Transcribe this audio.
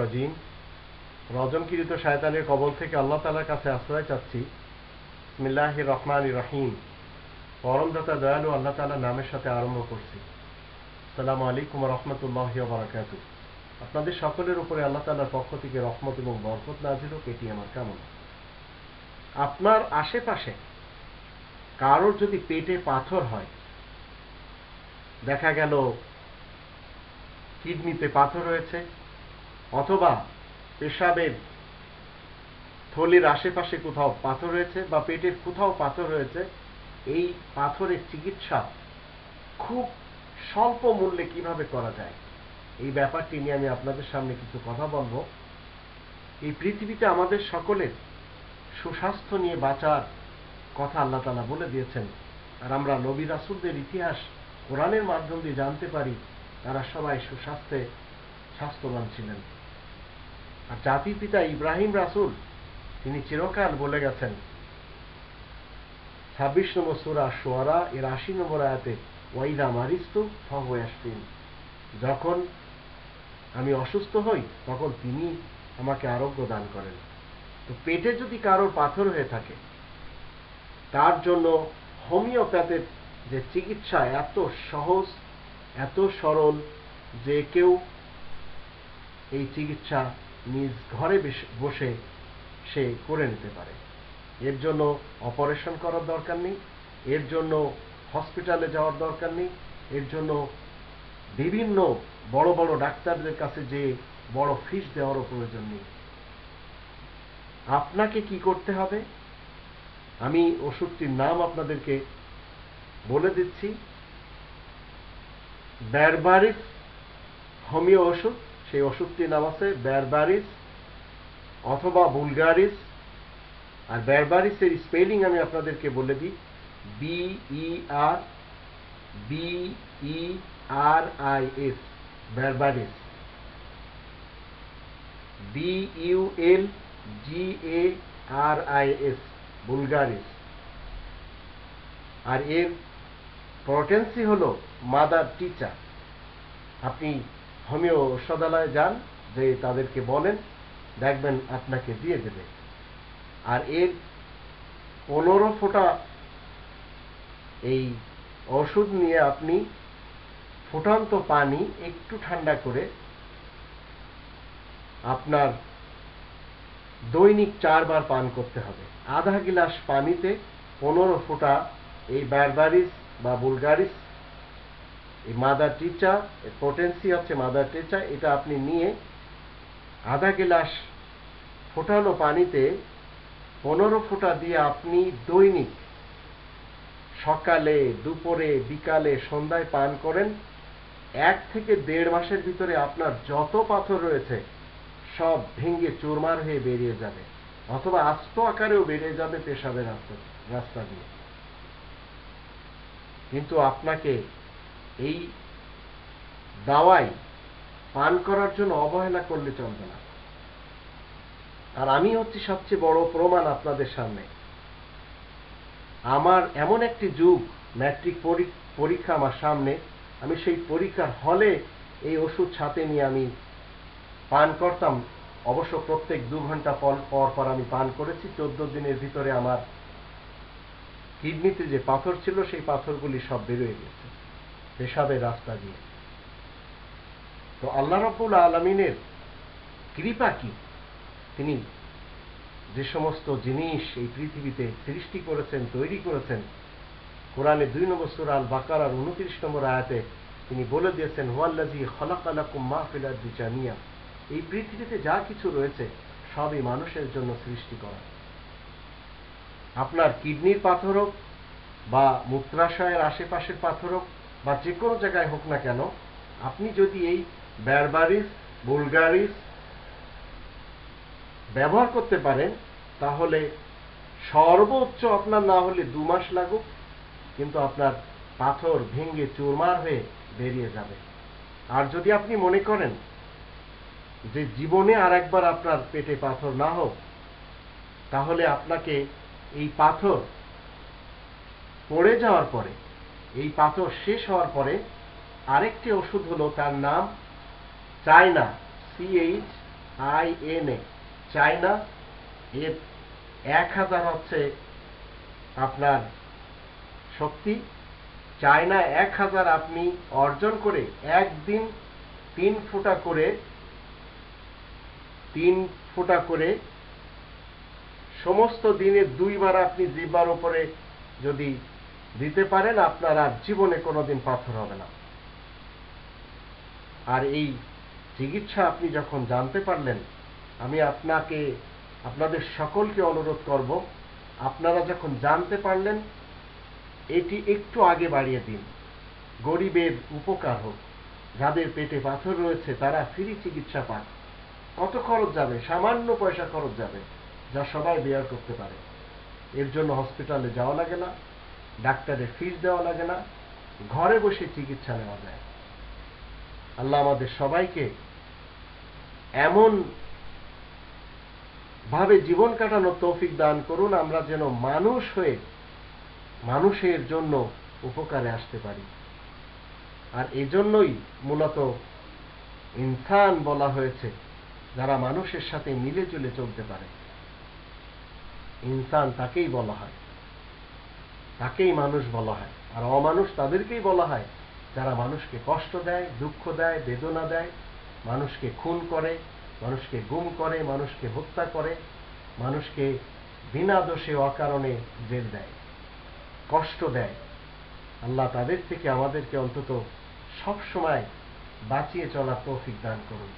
রজিম। রজমকিরিত শায়তানের কবল থেকে আল্লাহ তালার কাছে আশ্রয় চাচ্ছি। ইসমিল্লাহ রহমান রহিম। পরমদাতা দয়ালু আল্লাহ তালার নামের সাথে আরম্ভ করছি। সালামু আলাইকুম রহমতুল্লাহ বারাকাত আপনাদের সকলের উপরে আল্লাহ তালার পক্ষ থেকে রহমত এবং বরকত নাজিল এটি আমার কেমন। আপনার আশেপাশে কারোর যদি পেটে পাথর হয়, দেখা গেল কিডনিতে পাথর হয়েছে অথবা পেশাবের থলির আশেপাশে কোথাও পাথর হয়েছে বা পেটের কোথাও পাথর হয়েছে এই পাথরের চিকিৎসা খুব স্বল্প মূল্যে কীভাবে করা যায়? এই ব্যাপারটি নিয়ে আমি আপনাদের সামনে কিছু কথা বলব। এই পৃথিবীতে আমাদের সকলের সুস্বাস্থ্য নিয়ে বাঁচার কথা আল্লাহ তালা বলে দিয়েছেন। আর আমরা নবী রাসুলদের ইতিহাস কোরআনের মাধ্যম দিয়ে জানতে পারি তারা সবাই সুস্বাস্থ্যে স্বাস্থ্যবান ছিলেন। আর জাতির পিতা ইব্রাহিম রাসুল, তিনি চিরকাল বলে গেছেন, ছাব্বিশ নম্বর সুরা সোয়ারা এর আশি নম্বর আয়াতে, ওয়াইদা মারিস্তু ফহয়াসিন যখন আমি অসুস্থ হই, তখন তিনি আমাকে আরোগ্য দান করেন। তো পেটে যদি কারোর পাথর হয়ে থাকে, তার জন্য হোমিওপ্যাথের যে চিকিৎসা এত সহজ এত সরল যে কেউ এই চিকিৎসা নিজ ঘরে বসে সে করে নিতে পারে। এর জন্য অপারেশন করার দরকার নেই, এর জন্য হসপিটালে যাওয়ার দরকার নেই, এর জন্য বিভিন্ন বড় বড় ডাক্তারদের কাছে যে বড় ফিস দেওয়ারও প্রয়োজন নেই। আপনাকে কি করতে হবে? আমি ওষুধটির নাম আপনাদেরকে বলে দিচ্ছি। ব্যারবারিস হোমিও ওষুধ সেই ওষুধটির নাম আছে ব্যারবারিস অথবা বুলগারিস আর ব্যারবারিসের স্পেলিং আমি আপনাদেরকে বলে দিই B E R B E R I S berberis B U L G A R I S vulgaris আর এর পটেন্সি হল মাদার টিচার আপনি হোমিও ঔষধালয়ে যান, যে তাদেরকে বলেন, দেখবেন আপনাকে দিয়ে দেবে। আর এর পনেরো ফোঁটা এই ওষুধ নিয়ে আপনি ফুটন্ত পানি একটু ঠান্ডা করে আপনার দৈনিক চারবার পান করতে হবে। আধা গিলাস পানিতে পনেরো ফোঁটা এই ব্যারবারিস বা বুলগারিস এই মাদার টিচা পোটেন্সি হচ্ছে মাদার টিচা এটা আপনি নিয়ে আধা গিলাস ফোটানো পানিতে পনেরো ফোঁটা দিয়ে আপনি দৈনিক সকালে, দুপুরে, বিকালে, সন্ধ্যায় পান করেন। এক থেকে দেড় মাসের ভিতরে আপনার যত পাথর রয়েছে, সব ভেঙে চুরমার হয়ে বেরিয়ে যাবে। অথবা আস্ত আকারেও বেরিয়ে যাবে পেশাবের রাস্তা রাস্তা দিয়ে। কিন্তু আপনাকে এই দাওয়াই পান করার জন্য অবহেলা করলে চলবে না। আর আমি হচ্ছি সবচেয়ে বড় প্রমাণ আপনাদের সামনে। আমার এমন একটি যুগ, ম্যাট্রিক পরীক্ষা আমার সামনে। আমি সেই পরীক্ষার হলে এই ওষুধ সাথে নিয়ে আমি পান করতাম। অবশ্য প্রত্যেক দু ঘণ্টা পর পর আমি পান করেছি। চোদ্দ দিনের ভিতরে আমার কিডনিতে যে পাথর ছিল, সেই পাথরগুলি সব বেরোয় গেছে, পেশাবের রাস্তা দিয়ে। তো আল্লাহ রব্বুল আলমিনের কৃপা কি? তিনি যে সমস্ত জিনিস এই পৃথিবীতে সৃষ্টি করেছেন, তৈরি করেছেন, কোরআনে দুই নম্বর সুরাল বাকার আর উনত্রিশ নম্বর আয়াতে তিনি বলে দিয়েছেন হোয়াল্লাজি খলাকালাকুম মাহফিলার দিচানিয়া এই পৃথিবীতে যা কিছু রয়েছে, সবই মানুষের জন্য সৃষ্টি করা। আপনার কিডনির পাথর হোক বা মূত্রাশয়ের আশেপাশের পাথর হোক বা যে কোনো জায়গায় হোক না কেন, আপনি যদি এই ব্যারবারিস বুলগারিস ব্যবহার করতে পারেন, তাহলে সর্বোচ্চ আপনার না হলে দু মাস লাগুক, কিন্তু আপনার পাথর ভেঙে চুরমার হয়ে বেরিয়ে যাবে। আর যদি আপনি মনে করেন যে জীবনে আর একবার আপনার পেটে পাথর না হোক, তাহলে আপনাকে এই পাথর পড়ে যাওয়ার পরে, এই পাথর শেষ হওয়ার পরে আরেকটি ওষুধ হলো তার নাম China CH I N A China. এর এক হাজার হচ্ছে আপনার শক্তি। চায়না এক হাজার আপনি অর্জন করে একদিন তিন ফুটা করে, তিন ফুটা করে সমস্ত দিনে দুইবার আপনি জিব্বার উপরে যদি দিতে পারেন, আপনার আর জীবনে কোনোদিন পাথর হবে না। আর এই চিকিৎসা আপনি যখন জানতে পারলেন, আমি আপনাকে, আপনাদের সকলকে অনুরোধ করব, আপনারা যখন জানতে পারলেন, এটি একটু আগে বাড়িয়ে দিন। গরিবের উপকার হোক, যাদের পেটে পাথর রয়েছে, তারা ফ্রি চিকিৎসা পান কত খরচ যাবে? সামান্য পয়সা খরচ যাবে। যা সবাই বেয়ার করতে পারে। এর জন্য হসপিটালে যাওয়া লাগে না ডাক্তারের ফিস দেওয়া লাগে না, ঘরে বসে চিকিৎসা নেওয়া যায়। আল্লাহ আমাদের সবাইকে এমন ভাবে জীবন কাটানোর তৌফিক দান করুন, আমরা যেন মানুষ হয়ে মানুষের জন্য উপকারে আসতে পারি। আর এজন্যই মূলত ইনসান বলা হয়েছে, যারা মানুষের সাথে মিলে জুলে চলতে পারে। ইনসান তাকেই বলা হয়। তাকেই মানুষ বলা হয়। আর অমানুষ তাদেরকেই বলা হয়। যারা মানুষকে কষ্ট দেয়, দুঃখ দেয়, বেদনা দেয়, মানুষকে খুন করে, মানুষকে গুম করে, মানুষকে হত্যা করে, মানুষকে বিনা দোষে অকারণে জেল দেয়, কষ্ট দেয়। আল্লাহ তাদের থেকে আমাদেরকে অন্তত সব সময় বাঁচিয়ে চলার তৌফিক দান করুন।